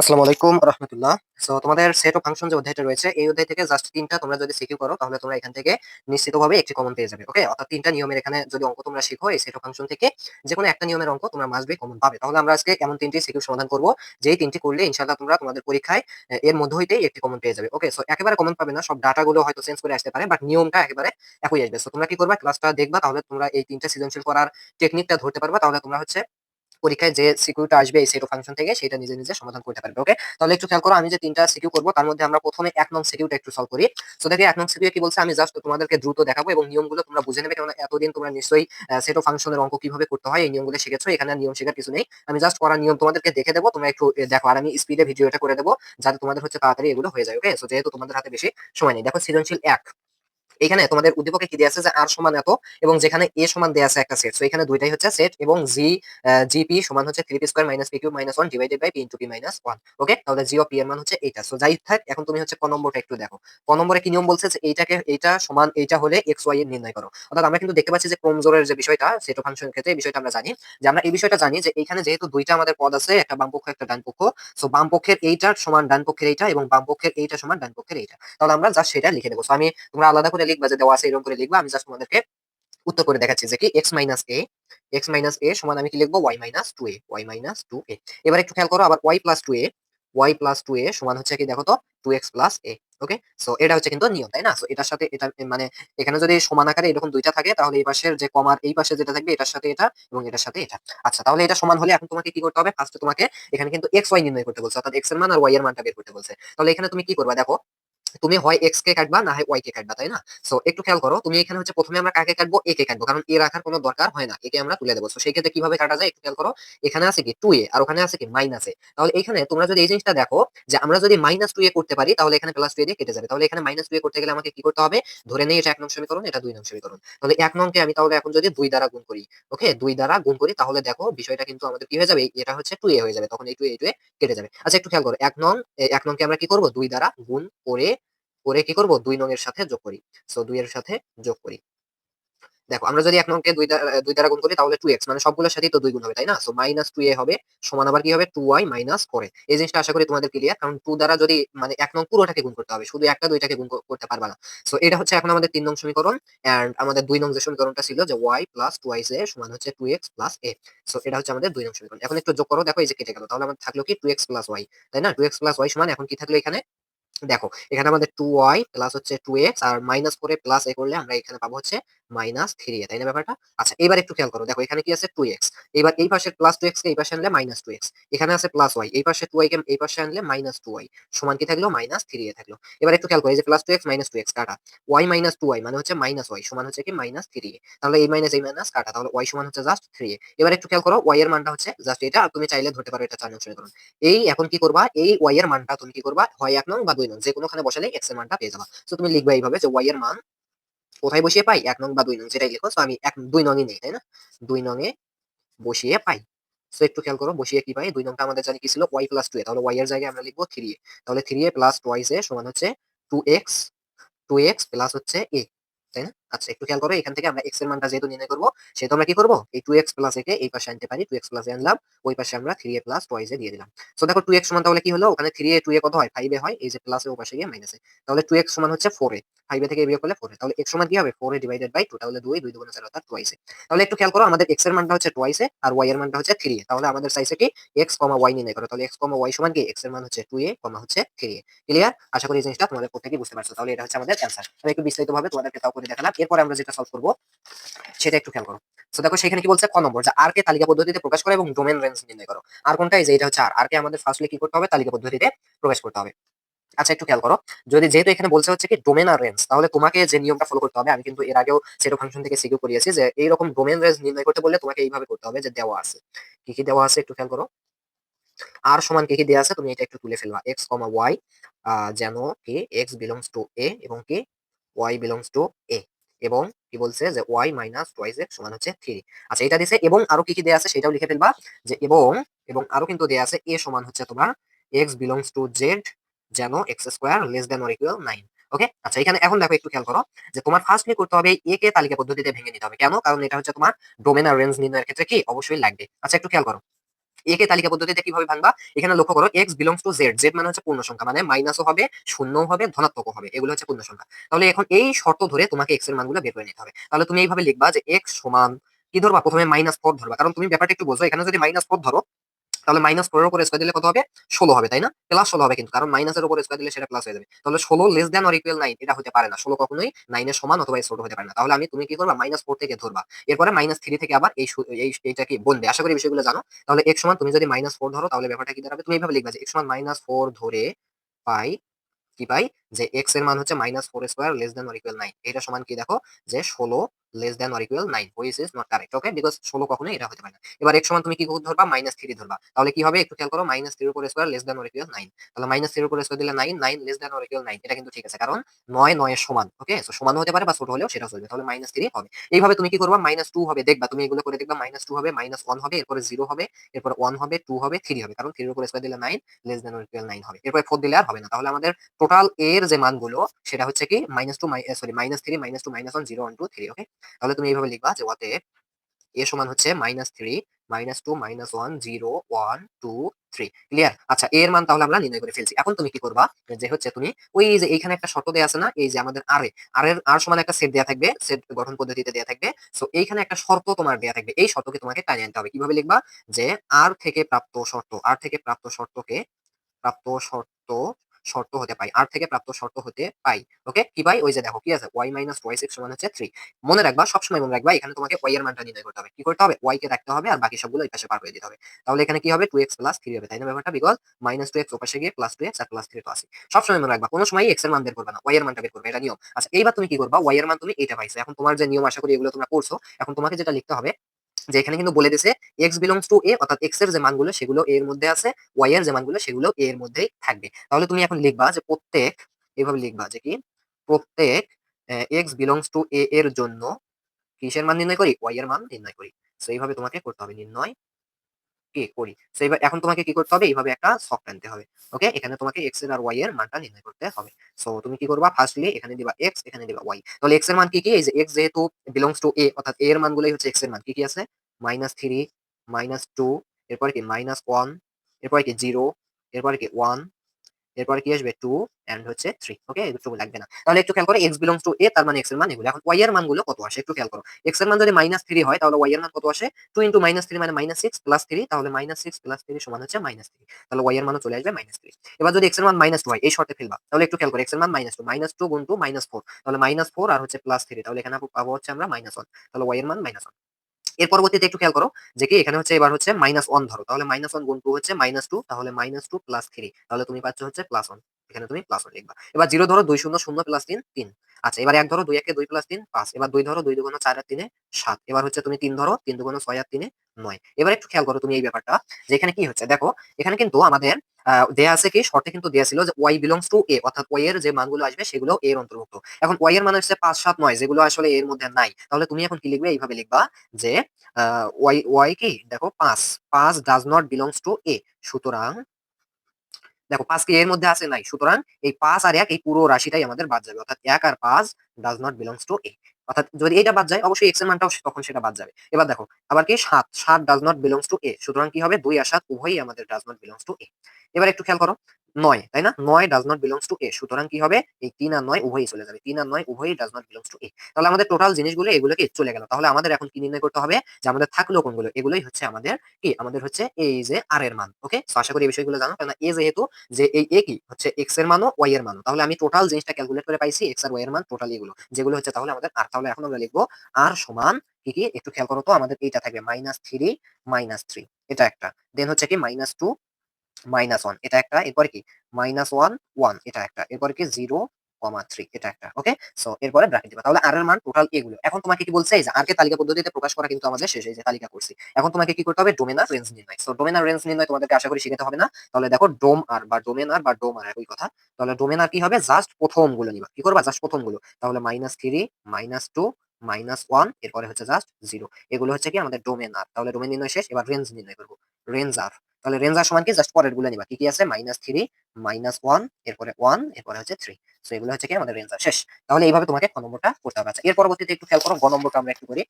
আসসালামু আলাইকুম রহমতুল্লাহ। সো তোমাদের সেট অফ ফাংশন যে অধ্যায়টা রয়েছে, এই অধ্যায় থেকে জাস্ট তিনটা তোমরা যদি সিকিউ করো, তাহলে তোমরা এখান থেকে নিশ্চিতভাবে একটি কমন পেয়ে যাবে ওকে অর্থাৎ তিনটা নিয়মের এখানে যদি অঙ্ক তোমরা শিখো, এই সেট অফ ফাংশন থেকে যে কোনো একটা নিয়মের অঙ্ক তোমরা মাসবে কমন পাবে। তাহলে আমরা আজকে এমন তিনটি সিকিউ সমাধান করব, যেই তিনটি করলে ইনশাআল্লাহ তোমরা তোমাদের পরীক্ষায় এর মধ্য হইতেই একটি কমন পেয়ে যাবে ওকে সো একেবারে কমন পাবে না, সব ডাটা গুলো হয়তো চেঞ্জ করে আসতে পারে বাট নিয়মটা একেবারে একই আসবে। সো তোমরা কি করবা ক্লাসটা দেখবা, তাহলে তোমরা এই তিনটা সৃজনশীল করার টেকনিকটা ধরতে পারবা, তাহলে তোমরা হচ্ছে পরীক্ষায় যে সিকিউটা আসবে এই সেট ফাংশন থেকে সেটা নিজে নিজে সমাধান করতে পারবে ওকে তাহলে একটু খেয়াল করো, আমি যে তিনটা সিকিউ করব, তার মধ্যে আমরা প্রথমে এক নং সিকিউটা একটু সলভ করি। সো দেখি, এক নং সিকিউ কি বলছে? আমি জাস্ট তোমাদেরকে দ্রুত দেখাবো এবং নিয়মগুলো তোমরা বুঝে নেবে কারণ এতদিন তোমরা নিশ্চয়ই সেট ফাংশনের অঙ্ক কীভাবে করতে হয়, এই নিয়মগুলো শিখেছো, এখানে নিয়ম শেখার কিছু নেই। আমি জাস্ট করার নিয়ম তোমাদেরকে দেখে দেবো, তোমরা একটু দেখো, আর আমি স্পিডে ভিডিওটা করে দেবো, যাতে তোমাদের হচ্ছে তাড়াতাড়ি এগুলো হয়ে যায় ওকে সো যেহেতু তোমাদের হাতে বেশি সময় নেই। দেখো, সৃজনশীল এক। এখানে তোমাদের উদ্দীপকে কি দেওয়া আছে? যে আর সমান এত, এবং যেখানে এ সমান দেওয়া আছে একটা সেট সো এখানে দুইটাই হচ্ছে সেট এবং জি জিপি সমান হচ্ছে three p square minus p q minus one divided by p into p minus one okay তাহলে জি ও পি এর মান হচ্ছে এইটা। সো যাই থাক, এখন তুমি হচ্ছে ক নম্বরটা একটু দেখো। ক নম্বরে কি নিয়ম বলছে? যে এইটাকে, এইটা সমান, এইটা হলে এক্স ওয়াই এর নির্ণয় করো। অর্থাৎ আমরা কিন্তু দেখতে পাচ্ছি যে ক্রমজোরের যে বিষয়টা সেট ফাংশনের ক্ষেত্রে এই বিষয়টা আমরা জানি। যে আমরা এই বিষয়টা জানি যে এখানে যেহেতু দুইটা আমাদের পদ আছে, একটা বাম পক্ষ, একটা ডান পক্ষ। সো বাম পক্ষের এইটার সমান ডান পক্ষের এইটা, এবং বাম পক্ষের এইটা সমান ডান পক্ষের এইটা। তাহলে আমরা জাস্ট সেটা লিখে দেবো সো আমি তোমরা আলাদা করে লিখবা যে দেওয়া আছে এরকম করে লিখবা, আমি জাস্ট তোমাদেরকে উত্তর করে দেখাচ্ছি যে কি x minus a x minus a সমান আমি কি লিখব? Y minus two a y minus two a এবার একটু খেয়াল করো, আবার y plus two a y plus two a সমান হচ্ছে কি, দেখো তো two x plus a okay so এটা হচ্ছে কিন্তু নিয়ম, তাই না? সো এটার সাথে এটা মানে এখানে যদি সমান আকারে এরকম দুইটা থাকে, তাহলে এই পাশের যে কমার এই পাশে যেটা থাকবে, এটার সাথে এটা এবং এটার সাথে এটা। আচ্ছা তাহলে এটা সমান হলে এখন তোমাকে কি করতে হবে? ফার্স্টে তোমাকে এখানে কিন্তু এক্স ওয়াই নির্ণয় করতে বলছে, অর্থাৎ এক্সের মান আর ওয়াই এর মানটা বের করতে বলছে। তাহলে এখানে তুমি কি করবা? দেখো তুমি হয় এক্স কে কাটবা না হয় ওয়াই কে কাটবা, তাই না? সো একটু খেয়াল করো, তুমি এখানে হচ্ছে প্রথমে আমরা কাকে কাটবো? এ কে কাটবো, কারণ এ রাখার কোনো দরকার হয় না একে আমরা তুলে দেবো। সো সেই ক্ষেত্রে কীভাবে কাটা যায় একটু খেয়াল করো, এখানে আছে কি টু এ আর ওখানে আছে কি মাইনাস এ তাহলে এখানে তোমরা যদি এই জিনিসটা দেখো যে আমরা যদি মাইনাস টু এ করতে পারি, তাহলে এখানে প্লাস টু এ দিয়ে কেটে যাবে। তাহলে এখানে মাইনাস টু এ করতে গেলে আমাকে কি করতে হবে? ধরে নেই এটা এক নং সমীকরণ, এটা দুই নং সমীকরণ। তাহলে এক নংকে আমি তাহলে এখন যদি দুই দ্বারা গুণ করি ওকে দুই দ্বারা গুণ করি, তাহলে দেখো বিষয়টা কিন্তু আমাদের কি হয়ে যাবে? এটা হচ্ছে টু এ হয়ে যাবে। তখন এই টু এ টু এ কেটে যাবে। আচ্ছা একটু খেয়াল করো, এক নং এক নংকে আমরা কি করব? দুই দ্বারা গুণ করে করে কি করব? দুই নং এর সাথে যোগ করি। সো দুই এর সাথে যোগ করি। দেখো, আমরা যদি এক নংকে দুই দুই দ্বারা গুণ করি, তাহলে টু এক্স মানে সবগুলোর সাথেই তো দুই গুণ হবে, তাই না? সো মাইনাস টু এ হবে, সমান আবার কি হবে? টু ওয়াই মাইনাস করে এই জিনিসটা আশা করি তোমাদের ক্লিয়ার কারণ টু দ্বারা যদি মানে এক নং পুরোটাকে গুণ করতে হবে, শুধু একটা দুইটাকে গুণ করতে পারবা না। সো এটা হচ্ছে এখন আমাদের তিন নং সমীকরণ এন্ড আমাদের দুই নং যে সমীকরণটা ছিল যে y plus two y a সমান হচ্ছে two x plus a so এটা হচ্ছে আমাদের দুই নং সমীকরণ। এখন একটু যোগ করো, দেখো এই যে কেটে গেল, তাহলে আমাদের থাকল কি টু এক্স প্লাস ওয়াই তাই না? টু এক্স প্লাস ওয়াই সমান, এখন কি থাকল এখানে? দেখো, এখানে আমাদের টু ওয়াই প্লাস হচ্ছে টু এক্স আর মাইনাস করে প্লাস এ করলে আমরা এখানে পাবো হচ্ছে মাইনাস থ্রি এ তাই না ব্যাপারটা? আচ্ছা এবার একটু খেয়াল করো। দেখো, এখানে কি আছে? টু এক্স এবার এই পাশে প্লাস টু এক্স কে এই পাশে আনলে মাইনাস টু এক্স এখানে আছে প্লাস ওয়াই এই পাশে টু ওয়াই কে এই পাশে আনলে মাইনাস টু ওয়াই সমান কি থাকল? মাইনাস থ্রি এ থাকল। এবার একটু খেয়াল করো, এই যে plus two x minus two x কাটা। ওয়াই মাইনাস টু ওয়াই মানে হচ্ছে মাইনাস ওয়াই সমান হচ্ছে কি? মাইনাস থ্রি এ তাহলে এই মাইনাস এই মাইনাস কাটা। তাহলে ওয়াই সমান হচ্ছে জাস্ট থ্রি এ এবার একটু খেয়াল করো ওয়াই এর মানটা হচ্ছে জাস্ট এটা। তুমি চাইলে ধরতে পারো এটা চার নং সমীকরণ এই এখন কি করবা? এই ওয়াই এর মানটা তুমি কি করবা? হয় এক নং বা দুই নং। যে কোনোখানে বসালে এক্সের মানটা পেয়ে যাবা। তো তুমি লিখবা এইভাবে যে ওয়াই এর মান কোথায় বসিয়ে পাই? এক নং বা দুই নং যেটাই লিখো সো আমি এক দুই নংই নেই, তাই না? দুই নং এ বসিয়ে পাই। সো একটু খেয়াল করো, বসিয়ে কি পাই? দুই নংটা আমাদের জানি কি ছিল? ওয়াই প্লাস টু এ তাহলে ওয়াই এর জায়গায় আমরা লিখব থ্রি এ তাহলে three a plus twice a সমান হচ্ছে two x two x plus হচ্ছে এ তাই না? আচ্ছা একটু খেয়াল করো, এখান থেকে আমরা এক্সের মানটা যেহেতু নির্ণয় করব, সেহেতু আমরা কি করব? এই টু এক্স প্লাস একে এই পাশে আনতে পারি টু এক্স প্লাস আনলাম, ওই পাশে আমরা three a plus twice a দিয়ে দিলাম। সো দেখো টু এক্স সমান তাহলে কি হলো? ওখানে থ্রি এ টু এ কত হয়? ফাইভ এ হয়, এই যে প্লাস ও পাশে গিয়ে মাইনাসে তাহলে টু এক্স সমান হচ্ছে ফোর এ ফাইভ এ থেকে বিয়োগ করলে ফোর এ তাহলে এক্স সমান কি হবে? Four a divided by two তাহলে দুই দুই দুগুণ চার অর্থাৎ টোয়াইস এ তাহলে একটু খেয়াল করো, আমাদের এক্সের মানটা হচ্ছে টোয়াইস এ আর ওয়াই এর মানটা হচ্ছে থ্রি এ তাহলে আমাদের চাইছে কি? এক্স কমা ওয়াই নির্ণয় করো। তাহলে এক্স কমা ওয়াই সমান কি? এক্সের মান হচ্ছে টু এ কমা হচ্ছে থ্রি এ ক্লিয়ার আশা করি এই জিনিসটা তোমাদের প্রত্যেকেই বুঝতে পারছ। তাহলে এটা হচ্ছে আমাদের অ্যান্সার আমি একটু বিস্তারিত ভাবে তোমাদেরকে তাও করে দেখালাম। এরপরে আমরা যেটা সলভ করব, সেটা একটু খেয়াল করো। তো দেখো সেখানে কি বলছে, ক নম্বর, যে আর কে তালিকা পদ্ধতিতে প্রকাশ করো এবং ডোমেন রেঞ্জ নির্ণয় করো। আর কোনটা? এই যে এটা হচ্ছে আর আর কে আমাদের ফার্স্টলি কি করতে হবে? তালিকা পদ্ধতিতে প্রকাশ করতে হবে। আচ্ছা একটু খেয়াল করো। যদি যেহেতু এখানে বলছে হচ্ছে কি ডোমেন আর রেঞ্জ তাহলে তোমাকে যে নিয়মটা ফলো করতে হবে, আমি কিন্তু এর আগেও সেটো ফাংশন থেকে সিকিউ করিয়েছি যে এইরকম ডোমেন রেঞ্জ নির্ণয় করতে বললে তোমাকে এইভাবে করতে হবে যে দেওয়া আছে। কি কি দেওয়া আছে একটু খেয়াল করো। আর সমান কি কি দেওয়া আছে? তুমি এটা একটু তুলে ফেলবা। এক্স কমা ওয়াই যেন কি এক্স বিলংস টু এ এবং কি ওয়াই বিলংস টু এ এবং কি বলছে যে ওয়াই মাইনাস টোয়াইজ এক্স সমান হচ্ছে থ্রি আচ্ছা এটা দিছে এবং আরও কি কি দেওয়া আছে সেটাও লিখে ফেলবা যে এবং এবং আরও কিন্তু দেওয়া আছে এ সমান হচ্ছে তোমার এক্স বিলংস টু জেড যেন x square less than or equal nine okay আচ্ছা এখানে এখন দেখো একটু খেয়াল করো যে তোমার ফার্স্টলি করতে হবে এ কে তালিকা পদ্ধতিতে ভেঙে নিতে হবে। কেন? কারণ এটা হচ্ছে তোমার ডোমেন আর রেঞ্জ নির্ণয়ের ক্ষেত্রে কি? অবশ্যই লাগবে। আচ্ছা একটু খেয়াল করো। একে তালিকা পদ্ধতিতে কীভাবে ভাঙবা? এখানে লক্ষ্য করো x belongs to Z Z মানে হচ্ছে পূর্ণ সংখ্যা মানে মাইনাসও হবে, শূন্যও হবে, ধনাত্মকও হবে, এগুলো হচ্ছে পূর্ণ সংখ্যা। তাহলে এখন এই শর্ত ধরে তোমাকে এক্সের মানগুলো বের করে নিতে হবে। তাহলে তুমি এইভাবে লিখবা যে এক্স সমান কি ধরবা? প্রথমে মাইনাস ফোর ধরবা। কারণ তুমি ব্যাপারটা একটু বোঝো, এখানে যদি মাইনাস ফোর ধরো তাহলে মাইনাস ফোরের উপর স্কোয়ার দিলে কত হবে? ষোলো হবে, তাই না? প্লাস ষোলো হবে কিন্তু, কারণ মাইনাসের উপর স্কোয়ার দিলে সেটা প্লাস হয়ে যাবে। তাহলে ষোলো less than or equal nine এটা হতে পারে না। ষোলো কখনোই নাইনের সমান অথবা ছোট হতে পারে না। তাহলে আমি তুমি কি করবা? মাইনাস ফোর থেকে ধরবা। এরপরে মাইনাস থ্রি থেকে আবার এই এইটা কি বলবে আশা করি বিষয়গুলো জানো। তাহলে এক সমান তুমি যদি মাইনাস ফোর ধরো, তাহলে ব্যাপারটা কি দাঁড়াবে? তুমি এইভাবে লিখবা যে এক সমান মাইনাস ফোর ধরে পাই কি পাই যে এক্সের মান হচ্ছে minus four square less than or equal nine এটা সমান কি দেখো? যে ষোলো less than or equal nine which is not correct okay because ষোলো কখনোই এটা হতে পারে না। এবার এক সমান তুমি কি ধরবা? মাইনাস থ্রি ধরবা। তাহলে কি হবে? একটু খেয়াল করো মাইনাস থ্রির উপর square less than or equal nine তাহলে মাইনাস থ্রির উপর স্কোয়ার দিলে nine nine less than or equal nine এটা কিন্তু ঠিক আছে, কারণ নয় নয়ের সমান ওকে সো সমান হতে পারে বা ছোট হলেও সেটা চলবে। তাহলে মাইনাস থ্রি হবে। এইভাবে তুমি কি করবা? মাইনাস টু হবে। দেখবা, তুমি এগুলো করে দেখবা মাইনাস টু হবে মাইনাস ওয়ান হবে, এরপরে জিরো হবে, এরপর ওয়ান হবে টু হবে থ্রি হবে। কারণ উপর স্কোয়ার দিলে নাইন লেস দেন নাইন হবে। এরপরে ফোর দিলে আর হবে না। তাহলে আমাদের টোটাল এর যে মানগুলো, সেটা হচ্ছে কি minus two sorry minus three minus two minus one zero one two three okay তাহলে তুমি এইভাবে লিখবা যে অতএব এ সমান হচ্ছে minus three minus two minus one zero one two three clear আচ্ছা এর মান তাহলে আমরা নির্ণয় করে ফেলছি। এখন তুমি কি করবা? যে হচ্ছে তুমি ওই যে এইখানে একটা শর্ত দেওয়া আছে না, এই যে আমাদের আর আর এর আর সমান একটা সেট দেওয়া থাকবে সেট গঠন পদ্ধতিতে দেওয়া থাকবে। সো এইখানে একটা শর্ত তোমার দেওয়া থাকবে। এই শর্তকে তোমাকে টাইনে আনতে হবে। কীভাবে লিখবা? যে আর থেকে প্রাপ্ত শর্ত আর থেকে প্রাপ্ত শর্তকে, প্রাপ্ত শর্ত শর্ত হতে পাই। আর থেকে প্রাপ্ত শর্ত হতে পাই। ওকে কি পাই ওই যে দেখো, কি আছে? ওয়াই মাইনাস ওয়াই সিক্স সমান হচ্ছে থ্রি মনে রাখবা, সবসময় মনে রাখবা, এখানে তোমাকে ওয়াই এর মানটা নির্ণয় করতে হবে। কি করতে হবে? ওয়াই কে রাখতে হবে আর বাকি সবগুলো এই পাশে পার করে দিতে হবে। তাহলে এখানে কি হবে? টু এক্স প্লাস থ্রি হবে। তাই না ব্যাপারটা? বিকজ মাইনাস টু এক্স ওপাশে গিয়ে প্লাস টু এক্স আর প্লাস থ্রি তো আছে সবসময় মনে রাখবা, কোনো সময় এক্সের মান বের করবে না। ওয়াই এর মানটা বের করবে, এটা নিয়ম। আচ্ছা এইবার তুমি কি করবা? ওয়াই এর মান তুমি এটা পাইছো। এখন তোমার যে নিয়ম, আশা করি এগুলো তোমরা করছ এখন তোমাকে যেটা লিখতে হবে যে এখানে কিন্তু বলে দিছে এক্স বিলংস টু এ অর্থাৎ এক্সের যে মানগুলো সেগুলো এর মধ্যে আছে ওয়াই এর যে মানগুলো সেগুলো এ এর মধ্যেই থাকবে। তাহলে তুমি এখন লিখবা যে প্রত্যেক, এভাবে লিখবা যে কি? প্রত্যেক এক্স বিলংস টু এ এর জন্য কিসের মান নির্ণয় করি? ওয়াই এর মান নির্ণয় করি। তো এইভাবে তোমাকে করতে হবে, নির্ণয় কি করি? এবার এখন তোমাকে কি করতে হবে? এইভাবে একটা শক আনতে হবে। ওকে এখানে তোমাকে এক্সের আর ওয়াই এর মানটা নির্ণয় করতে হবে। সো তুমি কি করবা? ফার্স্টলি এখানে দিবা এক্স এখানে দিবা ওয়াই তাহলে এক্সের মান কি কি? এই যে এক্স যেহেতু বিলংস টু এ অর্থাৎ এ এর মানগুলোই হচ্ছে এক্সের মান। কি কি আছে? মাইনাস থ্রি মাইনাস টু এরপরে কি? মাইনাস ওয়ান এরপরে কি? জিরো এরপরে কি? ওয়ান এরপরে কি আসবে? টু এন্ড হচ্ছে থ্রি ওকে এগুলো লাগবে না। তাহলে একটু খেয়াল করো এক্স বিলংস টু এ তার মানে এক্সের মান এগুলো। এখন ওয়াই এর মানগুলো কত আসে? একটু খেয়াল করো। এক্সের মান যদি মাইনাস থ্রি হয়, তাহলে ওয়াই এর মান কত আসে? টু ইন্টু মাইনাস থ্রি মানে মাইনাস সিক্স প্লাস থ্রি তাহলে মাইনাস সিক্স প্লাস থ্রি সমান হচ্ছে মাইনাস থ্রি তাহলে ওয়াই এর মানও চলে আসবে মাইনাস থ্রি এবার যদি এক্সের মান মাইনাস টু হয়, এই শর্তে ফেলবা। তাহলে একটু খেয়াল করো এক্সের মান মাইনাস টু মাইনাস টু গুণ টু মাইনাস ফোর তাহলে মাইনাস ফোর আর হচ্ছে প্লাস থ্রি তাহলে এখানে পাবো হচ্ছে আমরা মাইনাস ওয়ান তাহলে ওয়াই এর মান মাইনাস ওয়ান এর পরবর্তীতে একটু খেয়াল করো যে কি এখানে হচ্ছে এবার হচ্ছে মাইনাস ওয়ান ধরো। তাহলে মাইনাস ওয়ান গুণ টু হচ্ছে মাইনাস টু তাহলে মাইনাস টু প্লাস থ্রি তাহলে তুমি পাচ্ছ হচ্ছে প্লাস ওয়ান এখানে তুমি প্লাস ওয়ান লিখবা। এবার জিরো ধরো দুই শূন্য শূন্য প্লাস তিন তিন। আচ্ছা এবার এক ধরো দুই একে দুই প্লাস তিন, পাঁচ। এবার দুই ধরো দুই দুগুণ চার আর তিনে সাত। এবার হচ্ছে তুমি তিন ধরো তিন দুগুণ ছয় আর তিনে নয়। এবার একটু খেয়াল করো তুমি এই ব্যাপারটা যে এখানে কি হচ্ছে, দেখো, এখানে কিন্তু আমাদের দেয়া আছে কি, শর্তে কিন্তু দেয়া ছিল যে ওয়াই বিলংস টু এ অর্থাৎ ওয়াই এর যে মানগুলো আসবে সেগুলো এর অন্তর্ভুক্ত। এখন ওয়াই এর মান হচ্ছে পাঁচ, সাত, নয়, যেগুলো আসলে এর মধ্যে নাই। তাহলে তুমি এখন কি লিখবে? এইভাবে লিখবা যে ওয়াই ওয়াই কি? দেখো, পাঁচ। পাঁচ does not belongs to A সুতরাং দেখো পাঁচ কে এর মধ্যে আছে? নাই। সুতরাং এই পাঁচ আর এক এই পুরো রাশিটাই আমাদের বাদ যাবে। অর্থাৎ এক আর পাঁচ does not belongs to A অর্থাৎ যদি এটা বাদ যায়, অবশ্যই এক্সের মানটাও তখন সেটা বাদ যাবে। এবার দেখো, আবার কি? সাত। সাত does not belongs to A সুতরাং কি হবে? দুই আর সাত উভয়ই আমাদের does not belongs to A এবার একটু খেয়াল করো। নয়, তাই না? নয় does not belongs to A সুতরাং কি হবে? এই তিন আর নয় উভয়ই চলে যাবে। তিন আর নয় উভয়ই does not belongs to A তাহলে আমাদের টোটাল জিনিসগুলো এগুলো কি চলে গেল। তাহলে আমাদের এখন কি নির্ণয় করতে হবে? যে আমাদের থাকল কোনগুলো? এগুলোই হচ্ছে আমাদের কি? আমাদের হচ্ছে এই যে আর এর মান। ওকে আশা করি এই বিষয়গুলো জানো। কারণ এ যেহেতু, যে এই এ কি? হচ্ছে এক্সের মানও ওয়াই এর মানও। তাহলে আমি টোটাল জিনিসটা ক্যালকুলেট করে পাইছি এক্স আর ওয়াই এর মান টোটাল এগুলো। যেগুলো হচ্ছে তাহলে আমাদের আর তাহলে এখন আমরা লিখব আর সমান কি কি? একটু খেয়াল করো তো, আমাদের এইটা থাকবে। মাইনাস থ্রি মাইনাস থ্রি এটা একটা। দেন হচ্ছে কি? মাইনাস টু মাইনাস ওয়ান, এটা একটা, এরপরে কি? মাইনাস ওয়ান ওয়ান, এটা একটা, এরপরে কি? জিরো, কমা থ্রি, এটা একটা, ওকে? এরপরে তাহলে আর মান টোটাল এগুলো। এখন তোমাকে কি বলছে? যে আর কে তালিকা পদ্ধতিতে প্রকাশ করা কিন্তু আমাদের শেষ তালিকা করছি। এখন তোমাকে কি করতে হবে? রেঞ্জ নির্ণয়। সো রেঞ্জ নির্ণয় আশা করি শিখাতে হবে না। তাহলে দেখো, ডোম আর, বা ডোমেন আর, বা ডোম আর, একই কথা। তাহলে ডোমেন কি হবে? জাস্ট কি করবা? জাস্ট তাহলে minus three minus two minus one এরপরে হচ্ছে জাস্ট জিরো এগুলো হচ্ছে কি? আমাদের ডোমেন আর। তাহলে ডোমেন নির্ণয় শেষ। এবার রেঞ্জ নির্ণয় করব। Range R. তাহলে রেঞ্জ আর সমান কি? জাস্ট পরেরগুলো নিবা। কি কি আছে? মাইনাস থ্রি মাইনাস ওয়ান এরপরে ওয়ান এরপরে হচ্ছে থ্রি সো এগুলো হচ্ছে কি? আমাদের রেঞ্জ আর শেষ। তাহলে এইভাবে তোমাকে ক নম্বরটা করতে হবে। আচ্ছা এর পরবর্তীতে একটু খেয়াল করো, গ নম্বরটা আমরা একটু করি।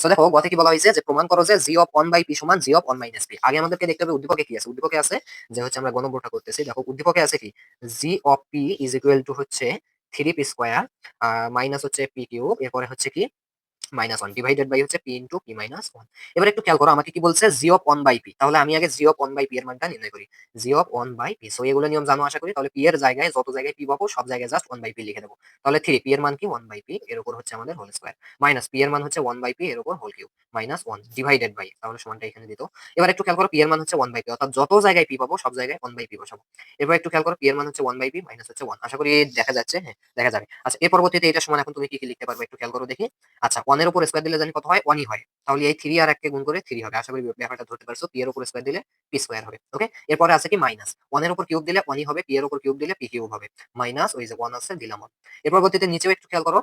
সো দেখো গতে কি বলা হয়েছে যে, প্রমাণ করো যে g of one by p সমান g of one minus p আগে আমাদেরকে দেখতে হবে উদ্দীপকে কি আছে? উদ্দীপকে আছে যে, হচ্ছে আমরা গণভোটটা করতেছি। দেখো, উদ্দীপকে আছে কি? G of p is equal to হচ্ছে থ্রি পি স্কোয়ার মাইনাস হচ্ছে পি কিউ এরপরে হচ্ছে কি? মাইনাস ওয়ান ডিভাইডেড বাই হচ্ছে p into p minus one এবার একটু খেয়াল করো, আমাকে কি বলছে? G of one by p তাহলে আমি আগে g of one by p এর মানটা নির্ণয় করি। G of one by p so এগুলো নিয়ম জানো আশা করি? তাহলে পি এর জায়গায়, যত জায়গায় পি পাবো, সব জায়গায় জাস্ট ওয়ান বাই পি লিখে দেবো। তাহলে থ্রি পি এর মান কি? ওয়ান বাই পি এর উপর হচ্ছে আমাদের হোল স্কোয়ার মাইনাস পি এর মান হচ্ছে ওয়ান বাই পি এর উপর whole q minus one divided by তাহলে সমানটা এখানে দিত। এবার একটু খেয়াল করো পি এর মান হচ্ছে ওয়ান বাই পি অর্থাৎ যত জায়গায় পি পাবো, সব জায়গায় ওয়ান বাই পি বসাবো। এবার একটু খেয়াল করো পি এর মান হচ্ছে ওয়ান বাই পি মাইনাস হচ্ছে ওয়ান আশা করি দেখা যাচ্ছে হ্যাঁ দেখা যাবে। আচ্ছা এর পরবর্তীতে এটা সমান, এখন তুমি কি কি লিখতে পারবে একটু খেয়াল করো দেখি। আচ্ছা ওয়ানের উপর স্কোয়ার দিলে জানি কত হয়? ওয়ানই হয়। তাহলে এই থ্রি আর এককে গুণ করে থ্রি হবে। আশা করি ব্যাপারটা ধরতে পারছ। পি এর উপর স্কোয়ার দিলে পি স্কোয়ার হবে। ওকে এরপরে আছে কি? মাইনাস ওয়ানের উপর কিউব দিলে ওয়ানই হবে পি এর উপর কিউব দিলে পি কিউব হবে। মাইনাস ওই যে ওয়ান আছে, দিলাম এরপর এর পরবর্তীতে নিচেও একটু খেয়াল করো।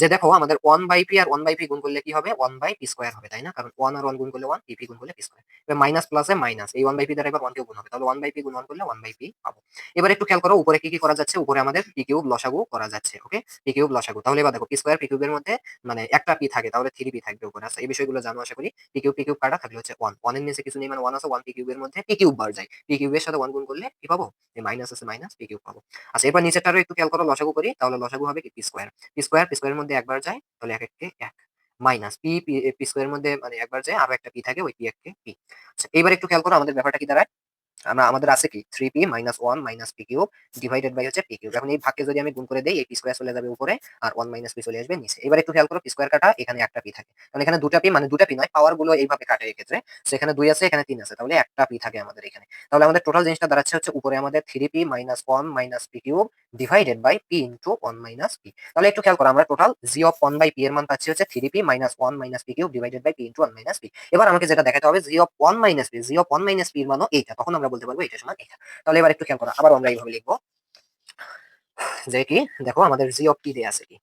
যে দেখো আমাদের ওয়ান বাই পি আর ওয়ান বাই পি গুণ করলে কি হবে? ওয়ান বাই পি স্কোয়ার হবে, তাই না? কারণ ওয়ান আর ওয়ান গুণ করলে ওয়ান পি পি গুণ করলে পি স্কোয়ার এবার মাইনাস প্লাসে মাইনাস এই ওয়ান বাই পি দ্বারা এবার ওয়ান কিউব গুণ হবে। তাহলে ওয়ান বাই পি গুণ ওয়ান করলে ওয়ান বাই পি পাবো। এবার একটু খেয়াল করো, উপরে কি কি করা যাচ্ছে? উপরে আমাদের পি কিউব লসাগু করা যাচ্ছে ওকে পি কিউব লসাগু। তাহলে এবার দেখো পি স্কোয়ার পি কিউবের মধ্যে মানে একটা পি থাকে, তাহলে থ্রি পি থাকবে উপরে। আচ্ছা এই বিষয়গুলো জানো, আশা করি। পি কিউব পি কিউব কাটা থাকলে হচ্ছে ওয়ান ওয়ানের নিচে কিছু নেই মানে ওয়ান আছে ওয়ান পি কিউবের মধ্যে পি কিউব বার যায়। পি কিউবের সাথে ওয়ান গুণ করলে কি পাবো? মাইনাস আছে মাইনাস পি কিউব পাবো। আচ্ছা এবার নিচেরটারও একটু খেয়াল করো, লসাগু করি, তাহলে লসাগু হবে কি? পি স্কোয়ার পি স্কোয়ার স্কোয়ারের মধ্যে একবার যায়, তাহলে এক এককে এক। মাইনাস পি পি স্কোয়ারের মধ্যে মানে একবার যায়, আরও একটা পি থাকে, ওই পি এককে পি আচ্ছা এবার একটু খেয়াল করো, আমাদের ব্যাপারটা কি দাঁড়ায়? আমরা, আমাদের আছে কি? Three p minus one minus p cube divided by হচ্ছে পি কিউব এখন এই ভাগকে যদি আমি গুণ করে দেই, এই পি স্কোয়ার চলে যাবে উপরে, আর ওয়ান মাইনাস পি চলে আসবে নিচে। এবার একটু খেয়াল করো পি স্কোয়ার কাটা, এখানে একটা পি থাকে। কারণ এখানে দুটা পি মানে দুটা পি নয় পাওয়ারগুলো এইভাবে কাটে এই ক্ষেত্রে সেখানে দুই আছে, এখানে তিন আছে, তাহলে একটা পি থাকে আমাদের এখানে। তাহলে আমাদের টোটাল জিনিসটা দাঁড়াচ্ছে হচ্ছে উপরে। আমাদের three p minus one minus p cube divided by p into one minus p তাহলে একটু খেয়াল করো, আমরা total g of one by p এর মান পাচ্ছি হচ্ছে three p minus one minus p cube divided by p into one minus p এবার আমাকে যেটা দেখাতে হবে g of one minus p g of one minus p এর মানও এইটা। তখন আমরা বলতে পারব এটা সমান এটা তাহলে এবার একটু খেয়াল করো, আবার আমরা এইভাবে লিখব। যে কি, দেখো আমাদের জি অফ পি দেয়া আছে কি?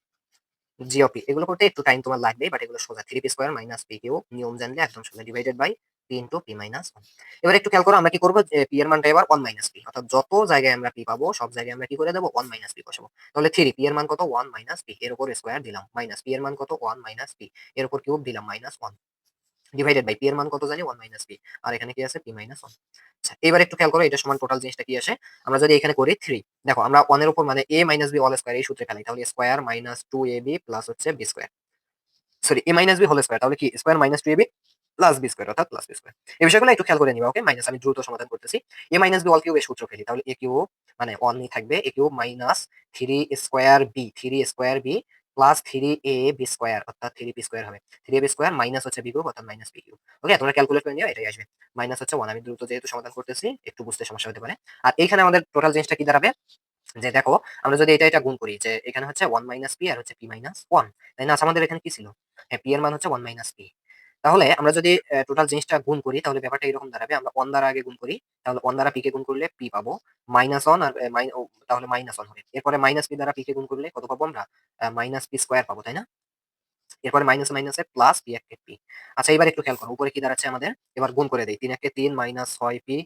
জি অফ পি এগুলো করতে একটু টাইম তোমার লাগবে বাট এগুলো সোজা three p square minus p q নিয়ম জানলে একদম সোজা divided by p into p minus one এবার একটু খেয়াল করো, আমরা কি করব? পি এর মানটা এবার ওয়ান মাইনাস পি অর্থাৎ যত জায়গায় আমরা পি পাবো, সব জায়গায় আমরা কি করে দেবো? ওয়ান মাইনাস পি বসাবো। তাহলে থ্রি পি এর মান কত? ওয়ান মাইনাস পি এর উপর স্কোয়ার দিলাম। মাইনাস পি এর মান কত? ওয়ান মাইনাস পি এর উপর কিউব দিলাম minus one divided by p এর মান কত জানি? ওয়ান মাইনাস পি আর এখানে কি আছে? পি মাইনাস ওয়ান এবার একটু খেয়াল করো, এটা সমান টোটাল জিনিসটা কি আসে আমরা যদি এখানে করি থ্রি দেখো, আমরা ওয়ানের উপর মানে a minus b whole square এই সূত্রে ফেলাই। তাহলে square minus two a b plus হচ্ছে b square sorry a minus b whole square তাহলে কি? Square minus two a b plus b square অর্থাৎ প্লাস বি স্কোয়ার এই বিষয়গুলো একটু খেয়াল করে নিবা ওকে মাইনাস আমি দ্রুত সমাধান করতেছি। A minus b whole cube এর সূত্র ফেলি। তাহলে এ কিউব মানে ওয়ানই থাকবে a cube minus three square b three square b plus three a b square অর্থাৎ থ্রি বি স্কোয়ার হবে। থ্রি বি স্কোয়ার মাইনাস হচ্ছে বি কিউব অর্থাৎ মাইনাস বি কিউব। ওকে তোমরা ক্যালকুলেট করে নিও এটাই আসবে। মাইনাস হচ্ছে ওয়ান আমি দ্রুত যেহেতু সমাধান করতেছি একটু বুঝতে সমস্যা হতে পারে। আর এইখানে আমাদের টোটাল জিনিসটা কি দাঁড়াবে? যে দেখো আমরা যদি এটা এটা গুণ করি যে এখানে হচ্ছে ওয়ান মাইনাস পি আর হচ্ছে পি মাইনাস ওয়ান তাই না? আচ্ছা, আমাদের এখানে কি ছিল? হ্যাঁ পি এর মান হচ্ছে ওয়ান মাইনাস পি তাহলে আমরা যদি টোটাল জিনিসটা গুণ করি, তাহলে ব্যাপারটা এরকম দাঁড়াবে। আমরা ওয়ান দ্বারা আগে গুণ করি, তাহলে ওয়ান দ্বারা পি কে গুণ করলে পি পাবো। মাইনাস ওয়ান আর তাহলে মাইনাস ওয়ান হবে। এরপরে মাইনাস পি দ্বারা পি কে গুণ করলে কত পাবো আমরা? মাইনাস পি স্কোয়ার পাবো, তাই না? এরপরে মাইনাস মাইনাসে প্লাস পি এক পি আচ্ছা এবার একটু খেয়াল করো, উপরে কি দাঁড়াচ্ছে আমাদের? এবার গুণ করে দিই, তিন একে তিন মাইনাস ছয় পি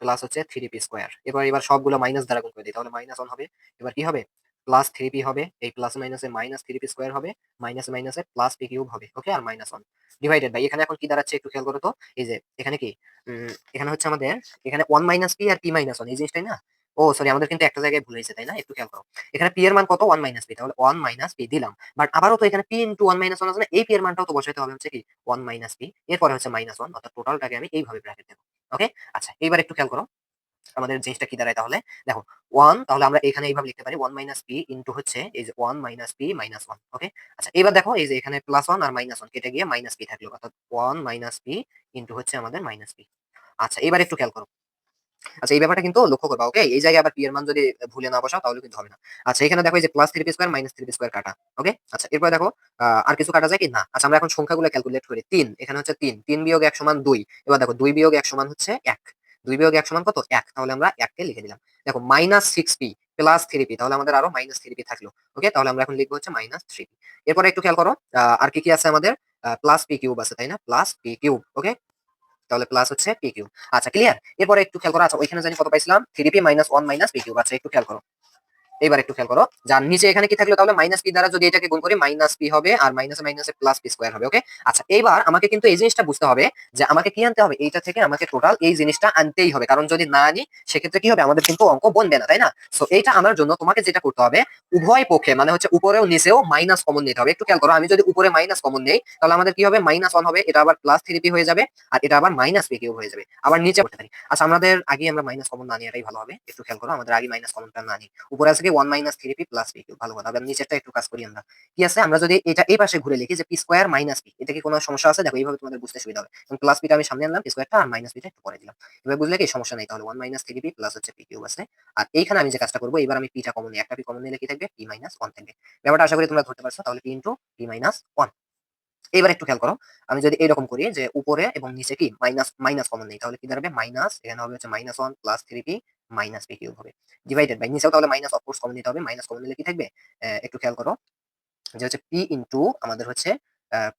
প্লাস হচ্ছে থ্রি পি স্কোয়ার এবার এবার সবগুলো মাইনাস দ্বারা গুণ করে দিই, তাহলে মাইনাস ওয়ান হবে। এবার কি হবে? প্লাস থ্রি পি হবে, এই প্লাস মাইনাসে মাইনাস থ্রি পি স্কোয়ার হবে মাইনাস মাইনাসে প্লাস পি কিউব হবে ওকে আর মাইনাস ওয়ান ডিভাইডেড বাই এখানে এখন কি দাঁড়াচ্ছে একটু খেয়াল করো তো? এই যে, এখানে কি? এখানে হচ্ছে আমাদের, এখানে ওয়ান মাইনাস পি আর পি মাইনাস ওয়ান এই জিনিসটাই না? ও সরি আমাদের কিন্তু একটা জায়গায় ভুল হয়েছে, তাই না? একটু খেয়াল করো। এখানে পি এর মান কত? ওয়ান মাইনাস পি তাহলে ওয়ান মাইনাস পি দিলাম। বাট আবারও তো এখানে p into one minus one আছে না? এই পি এর মানটাও তো বসাইতে হবে, হচ্ছে কি? ওয়ান মাইনাস পি এরপরে হচ্ছে মাইনাস ওয়ান অর্থাৎ টোটালটাকে আমি এইভাবে ব্র্যাকেট দেবো ওকে আচ্ছা এইবার একটু খেয়াল করো। আমাদের জিনিসটা কি দাঁড়ায় তাহলে? দেখো ওয়ান তাহলে আমরা এখানে এইভাবে লিখতে পারি ওয়ান মাইনাস পি ইন্টু হচ্ছে এই যে one minus p minus one okay আচ্ছা এবার দেখো, এই যে এখানে প্লাস ওয়ান আর মাইনাস ওয়ান কেটে গিয়ে মাইনাস পি থাকল, অর্থাৎ ওয়ান মাইনাস পি ইন্টু হচ্ছে আমাদের মাইনাস পি আচ্ছা এবার একটু খেয়াল করো। আচ্ছা এই ব্যাপারটা কিন্তু লক্ষ্য করবা ওকে এই জায়গায় আবার পি এর মান যদি ভুলে না বসাও, তাহলে কিন্তু হবে না। আচ্ছা এখানে দেখো, এই যে plus three p square minus three p square কাটা ওকে আচ্ছা এরপর দেখো আর কিছু কাটা যায় কি? না। আচ্ছা আমরা এখন সংখ্যাগুলো ক্যালকুলেট করি, তিন, এখানে হচ্ছে তিন তিন বিয়োগ এক সমান দুই, এবার দেখো, দুই বিয়োগ এক সমান হচ্ছে এক। দুই বিয়োগ এক সমান কত? এক। তাহলে আমরা এককে লিখে দিলাম। দেখো minus six p plus three p তাহলে আমাদের আরও মাইনাস থ্রি পি থাকল। ওকে তাহলে আমরা এখন লিখব হচ্ছে মাইনাস থ্রি পি এরপরে একটু খেয়াল করো আর কি কি আছে আমাদের? প্লাস পি কিউব আছে, তাই না? প্লাস পি কিউব ওকে তাহলে প্লাস হচ্ছে পি কিউব আচ্ছা ক্লিয়ার এরপরে একটু খেয়াল করো আচ্ছা ওইখানে জানি কত পাইছিলাম? Three p minus one minus p cube আচ্ছা একটু খেয়াল করো। এবার একটু খেয়াল করো, যার নিচে এখানে কি থাকল তাহলে মাইনাস পি দ্বারা যদি এটাকে গুণ করি মাইনাস পি হবে আর মাইনাসে মাইনাসে প্লাস পি স্কোয়ার হবে ওকে আচ্ছা এইবার আমাকে কিন্তু এই জিনিসটা বুঝতে হবে যে আমাকে কি আনতে হবে? এইটা থেকে আমাকে টোটাল এই জিনিসটা আনতেই হবে। কারণ যদি না আনি, সেক্ষেত্রে কি হবে? আমাদের কিন্তু অঙ্ক বনবে না, তাই না? সো এইটা আনার জন্য তোমাকে যেটা করতে হবে, উভয় পক্ষে মানে হচ্ছে উপরেও, নিচেও মাইনাস কমন নিতে হবে। একটু খেয়াল করো, আমি যদি উপরে মাইনাস কমন নেই, তাহলে আমাদের কি হবে? মাইনাস ওয়ান হবে, এটা আবার প্লাস থ্রি পি হয়ে যাবে আর এটা আবার মাইনাস পি কিউব হয়ে যাবে। আবার নিচে করতে পারি। আচ্ছা আমাদের আগে আমরা মাইনাস কমন না নিয়ে এটাই ভালো হবে। একটু খেয়াল করো, আমাদের আগে মাইনাস কমনটা না নিই। উপরে আছে কি one minus three p plus p cube ভালো কথা আবার নিচেরটা একটু কাজ করি আমরা। কি আছে? আমরা যদি এটা এই পাশে ঘুরে লিখি যে পি স্কোয়ার মাইনাস পি এটা কি কোনো সমস্যা আছে? দেখো, এইভাবে তোমাদের বুঝতে সুবিধা হবে। প্লাস পিটা আমি সামনে আনলাম পি স্কোয়ারটা আর মাইনাস পিটা একটু পরে দিলাম। এবার বুঝলে কি সমস্যা নেই, তাহলে one minus three p plus হচ্ছে পি কিউব আছে। আর এইখানে আমি যে কাজটা করব, এবার আমি পিটা কমন নিই একটা পি কমন নিলে কি থাকবে পি মাইনাস ওয়ান থাকবে। ব্যাপারটা আশা করি তোমরা ধরতে পারছ, তাহলে p into p minus one এবার একটু খেয়াল করো, আমি যদি এরকম করি যে উপরে এবং নিচে কি মাইনাস মাইনাস কমন নেই, তাহলে কি দাঁড়াবে? মাইনাস এখানে হবে হচ্ছে minus one plus three p minus p cube হবে। ডিভাইডেড বাই নিচেও তাহলে মাইনাস অফকোর্স কমন নিতে হবে মাইনাস কমন নিলে কি থাকবে? একটু খেয়াল করো, যে হচ্ছে পি ইন্টু আমাদের হচ্ছে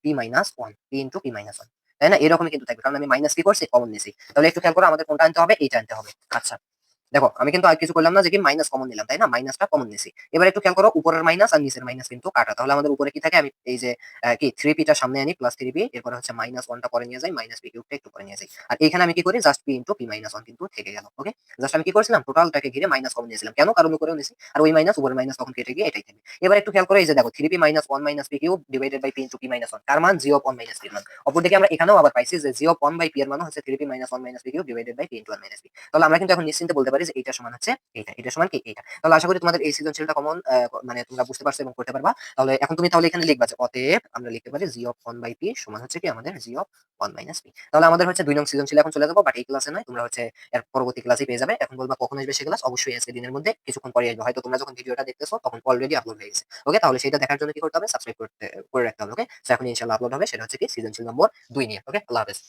p minus one p into p minus one তাই না? এরকমই কিন্তু থাকবে, কারণ আমি মাইনাস পি করছি কমন নিছি। তাহলে একটু খেয়াল করো, আমাদের কোনটা আনতে হবে? এইটা আনতে হবে। আচ্ছা। দেখো, আমি কিন্তু আর কিছু করলাম না যে কি মাইনাস কমন নিলাম, তাই না? মাইনাসটা কমন নিয়েছি এবার একটু খেয়াল করো, উপরের মাইনাস আর নিচের মাইনাস কিন্তু কাটা। তাহলে আমাদের উপরে কি থাকে? আমি এই যে কি থ্রি পিটা সামনে আনি প্লাস থ্রি পি এরপরে হচ্ছে মাইনাস ওয়ানটা পরে নিয়ে যাই মাইনাস পি কিউবটা একটু পরে নিয়ে যাই। আর এখানে আমি কি করি? Just p into p minus one কিন্তু থেকে গেল ওকে জাস্ট আমি কি করেছিলাম? টোটালটাকে ঘিরে মাইনাস কমন নিয়েছিলাম। কেন? কারণ উপরেও নিয়েছি আর ওই মাইনাস উপরের মাইনাস তখন কেটে গিয়ে এটাই থাকবে। এবার একটু খেয়াল করো, এই যে দেখো three p minus one minus p cube divided by p into p minus one তার মান জিরো ওয়ান মাইনাস পি মান অপরদিকে আমরা এখানেও আবার পাইছি যে জিরো ওয়ান বাই পি এর মান হচ্ছে three p minus one minus p cube divided by p into one minus p তাহলে আমরা কিন্তু এখন নিশ্চিন্তে বলতে পারি যে এটা সমান হচ্ছে এইটা এটা সমান কি? এইটা। তাহলে আশা করি তোমাদের এই সৃজনশীলটা কমন মানে তোমরা বুঝতে পারছ এবং করতে পারবা। তাহলে এখন তুমি তাহলে এখানে লিখবা যে অতএব আমরা লিখতে পারি g of one by p সমান হচ্ছে কি? আমাদের g of one minus p তাহলে আমাদের হচ্ছে দুই নং সৃজনশীল এখন চলে যাব বাট এই ক্লাসে নয়। তোমরা হচ্ছে এর পরবর্তী ক্লাসে পেয়ে যাবে। এখন বলবা কখন আসবে সে ক্লাস অবশ্যই আজকে দিনের মধ্যে, কিছুক্ষণ পরে আসবে। হয়তো তোমরা যখন ভিডিওটা দেখতেছো, তখন অলরেডি আপলোড হয়ে গেছে। ওকে তাহলে সেটা দেখার জন্য কি করতে হবে? সাবস্ক্রাইব করতে, করে রাখতে হবে। ওকে এখন ইনশাআল্লাহ আপলোড হবে। সেটা হচ্ছে কি? সৃজনশীল নম্বর দুই নিয়ে। ওকে আল্লাহ হাফেজ।